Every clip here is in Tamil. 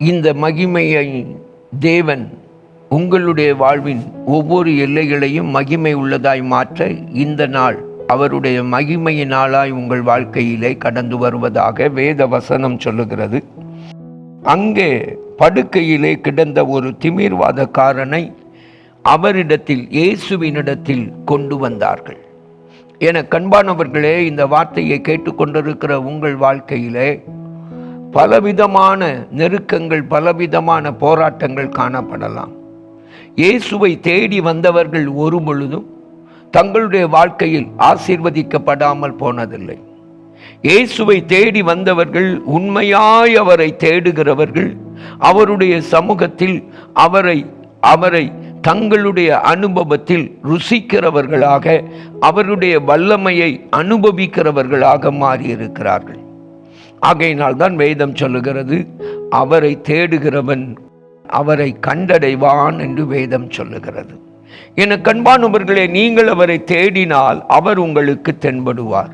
இந்த மகிமையை தேவன் உங்களுடைய வாழ்வின் ஒவ்வொரு எல்லைகளையும் மகிமை உள்ளதாய் மாற்ற இந்த நாள் அவருடைய மகிமையினாலாய் உங்கள் வாழ்க்கையிலே கடந்து வருவதாக வேத வசனம் சொல்லுகிறது. அங்கே படுக்கையிலே கிடந்த ஒரு திமிர்வாதக்காரனை அவரிடத்தில் இயேசுவினிடத்தில் கொண்டு வந்தார்கள். என கண்பானவர்களே இந்த வார்த்தையை கேட்டுக்கொண்டிருக்கிற உங்கள் வாழ்க்கையிலே பலவிதமான நெருக்கங்கள் பலவிதமான போராட்டங்கள் காணப்படலாம். இயேசுவை தேடி வந்தவர்கள் ஒரு பொழுதும் தங்களுடைய வாழ்க்கையில் ஆசீர்வதிக்கப்படாமல் போனதில்லை. இயேசுவை தேடி வந்தவர்கள் உண்மையாய் அவரை தேடுகிறவர்கள் அவருடைய சமூகத்தில் அவரை அவரை தங்களுடைய அனுபவத்தில் ருசிக்கிறவர்களாக அவருடைய வல்லமையை அனுபவிக்கிறவர்களாக மாறியிருக்கிறார்கள். ஆகையினால் தான் வேதம் சொல்லுகிறது அவரை தேடுகிறவன் அவரை கண்டடைவான் என்று வேதம் சொல்லுகிறது. என கண்பானவர்களே நீங்கள் அவரை தேடினால் அவர் உங்களுக்கு தென்படுவார்.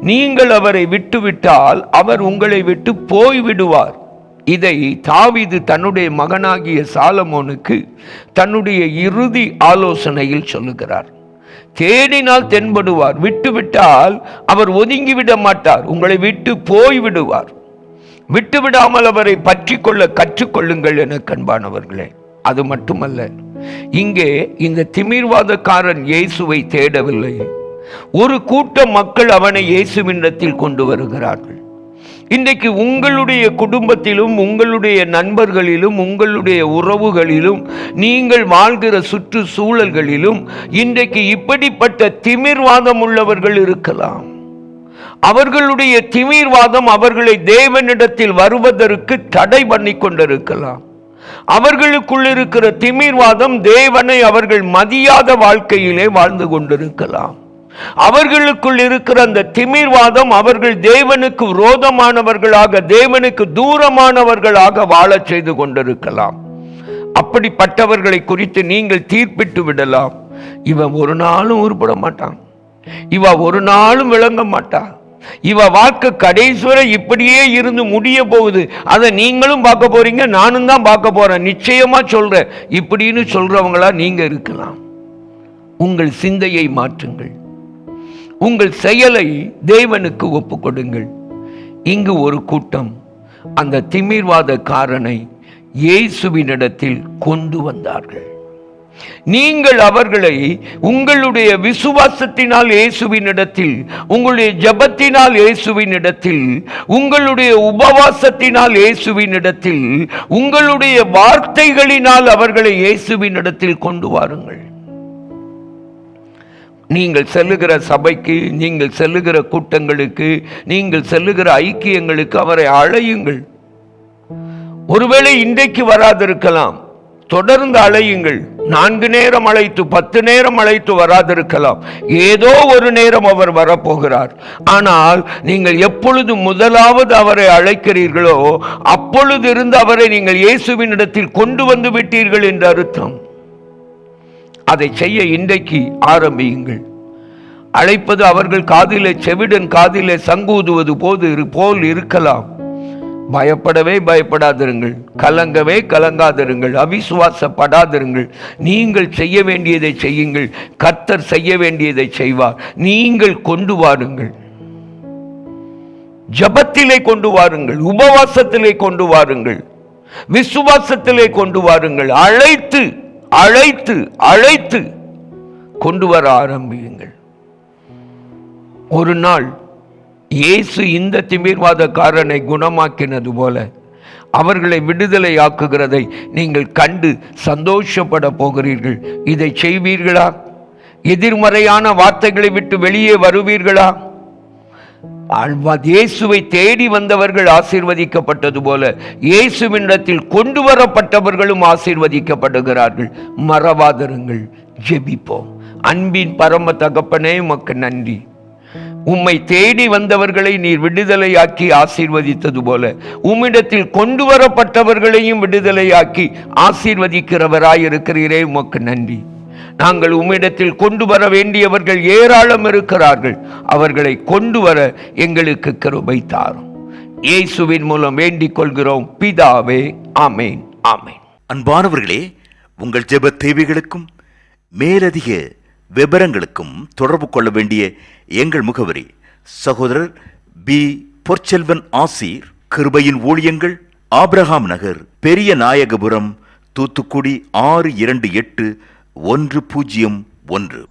நீங்கள் அவரை விட்டுவிட்டால் அவர் உங்களை விட்டு போய்விடுவார். இதை தாவிது தன்னுடைய மகனாகிய சாலமோனுக்கு தன்னுடைய இறுதி ஆலோசனையில் சொல்லுகிறார். தேடினால் தென்படுவார். விட்டுவிட்டால் அவர் ஒதுங்கிவிட மாட்டார் உங்களை விட்டு போய் விடுவார் விட்டு விடாமல் அவரை பற்றி கொள்ள கற்றுக்கொள்ளுங்கள் என கண்பானவர்களே. அது மட்டுமல்ல இங்கே இந்த திமிர்வாதக்காரன் இயேசுவை தேடவில்லை. ஒரு கூட்ட மக்கள் அவனை இயேசுவினிடத்தில் கொண்டு வருகிறார்கள். இன்றைக்கு உங்களுடைய குடும்பத்திலும் உங்களுடைய நண்பர்களிலும் உங்களுடைய உறவுகளிலும் நீங்கள் வாழ்கிற சுற்றுச்சூழல்களிலும் இன்றைக்கு இப்படிப்பட்ட திமிர்வாதம் உள்ளவர்கள் இருக்கலாம். அவர்களுடைய திமிர்வாதம் அவர்களை தேவனிடத்தில் வருவதற்கு தடை பண்ணி கொண்டிருக்கலாம். அவர்களுக்குள் இருக்கிற திமிர்வாதம் தேவனை அவர்கள் மதியாத வாழ்க்கையிலே வாழ்ந்து கொண்டிருக்கலாம். அவர்களுக்குள் இருக்கிற அந்த திமிர்வாதம் அவர்கள் தேவனுக்கு விரோதமானவர்களாக தேவனுக்கு தூரமானவர்களாக வாழச் செய்து கொண்டிருக்கலாம். அப்படிப்பட்டவர்களை குறித்து நீங்கள் தீர்ப்பிட்டு விடலாம். இவன் ஒரு நாளும் உருப்பட மாட்டான். இவ ஒரு நாளும் விளங்க மாட்டா. இவ வாழ்க்கை கடைசுவரை இப்படியே இருந்து முடிய போகுது. அதை நீங்களும் பார்க்க போறீங்க நானும் தான் பார்க்க போறேன். நிச்சயமா சொல்றேன். இப்படின்னு சொல்றவங்களா நீங்க இருக்கலாம். உங்கள் சிந்தையை மாற்றுங்கள். உங்கள் செயலை தேவனுக்கு ஒப்புக்கொடுங்கள். இங்கு ஒரு கூட்டம் அந்த திமிர்வாதக்காரனை இயேசுவினிடத்தில் கொண்டு வந்தார்கள். நீங்கள் அவர்களை உங்களுடைய விசுவாசத்தினால் இயேசுவினிடத்தில் உங்களுடைய ஜபத்தினால் இயேசுவினிடத்தில் உங்களுடைய உபவாசத்தினால் இயேசுவினிடத்தில் உங்களுடைய வார்த்தைகளினால் அவர்களை இயேசுவினிடத்தில் கொண்டு வாருங்கள். நீங்கள் செல்லுகிற சபைக்கு நீங்கள் செல்லுகிற கூட்டங்களுக்கு நீங்கள் செல்லுகிற ஐக்கியங்களுக்கு அவரை அழையுங்கள். ஒருவேளை இன்றைக்கு வராதிருக்கலாம் தொடர்ந்து அழையுங்கள். நான்கு நேரம் அழைத்து பத்து நேரம் அழைத்து வராதிருக்கலாம். ஏதோ ஒரு நேரம் அவர் வரப்போகிறார். ஆனால் நீங்கள் எப்பொழுது முதலாவது அவரை அழைக்கிறீர்களோ அப்பொழுது இருந்து அவரை நீங்கள் இயேசுவினிடத்தில் கொண்டு வந்து விட்டீர்கள் என்று அர்த்தம். அதை செய்ய இன்றைக்கு ஆரம்பியுங்கள். அழைப்பது அவர்கள் காதிலே செவிடன் காதிலே சங்கூதுவது போது போல் இருக்கலாம். பயப்படவே பயப்படாதிருங்கள். கலங்கவே கலங்காதிருங்கள். அவிசுவாசப்படாதிருங்கள். நீங்கள் செய்ய வேண்டியதை செய்யுங்கள். கர்த்தர் செய்ய வேண்டியதை செய்வார். நீங்கள் கொண்டு வாருங்கள். ஜபத்திலே கொண்டு வாருங்கள். உபவாசத்திலே கொண்டு வாருங்கள். விசுவாசத்திலே கொண்டு வாருங்கள். அழைத்து அழைத்து அழைத்து கொண்டு வர ஆரம்பியுங்கள். ஒரு நாள் இயேசு இந்த திமிர்வாதக்காரனை குணமாக்கினது போல அவர்களை விடுதலை ஆக்குகிறதை நீங்கள் கண்டு சந்தோஷப்பட போகிறீர்கள். இதை செய்வீர்களா? எதிர்மறையான வார்த்தைகளை விட்டு வெளியே வருவீர்களா? இயேசுவை தேடி வந்தவர்கள் ஆசீர்வதிக்கப்பட்டது போல இயேசுவினிடத்தில் கொண்டு வரப்பட்டவர்களும் ஆசீர்வதிக்கப்படுகிறார்கள். மறவாதருங்கள் ஜெபிப்போம். அன்பின் பரம தகப்பனே உமக்கு நன்றி. உம்மை தேடி வந்தவர்களை நீர் விடுதலையாக்கி ஆசீர்வதித்தது போல உம்மிடத்தில் கொண்டு வரப்பட்டவர்களையும் விடுதலையாக்கி ஆசீர்வதிக்கிறவராய் இருக்கிறீரே உமக்கு நன்றி. நாங்கள் உம்மிடத்தில் கொண்டு வர வேண்டியவர்கள் ஏராளம் இருக்கிறார்கள். அவர்களை கொண்டு வர எங்களுக்கு கிருபை தாரும். இயேசுவின் மூலம் வேண்டிக் கொள்கிறோம். பிதாவே ஆமேன் ஆமேன். அன்பானவர்களே உங்கள் ஜெப தேவைகளுக்கும் மேலதிக விபரங்களுக்கும் தொடர்பு கொள்ள வேண்டிய எங்கள் முகவரி சகோதரர் பி. பொற்செல்வன் ஆசீர் கிருபையின் ஊழியங்கள் ஆப்ரஹாம் நகர் பெரிய நாயகபுரம் தூத்துக்குடி ஆறு இரண்டு எட்டு ஒன்று பூஜ்ஜியம் ஒன்று.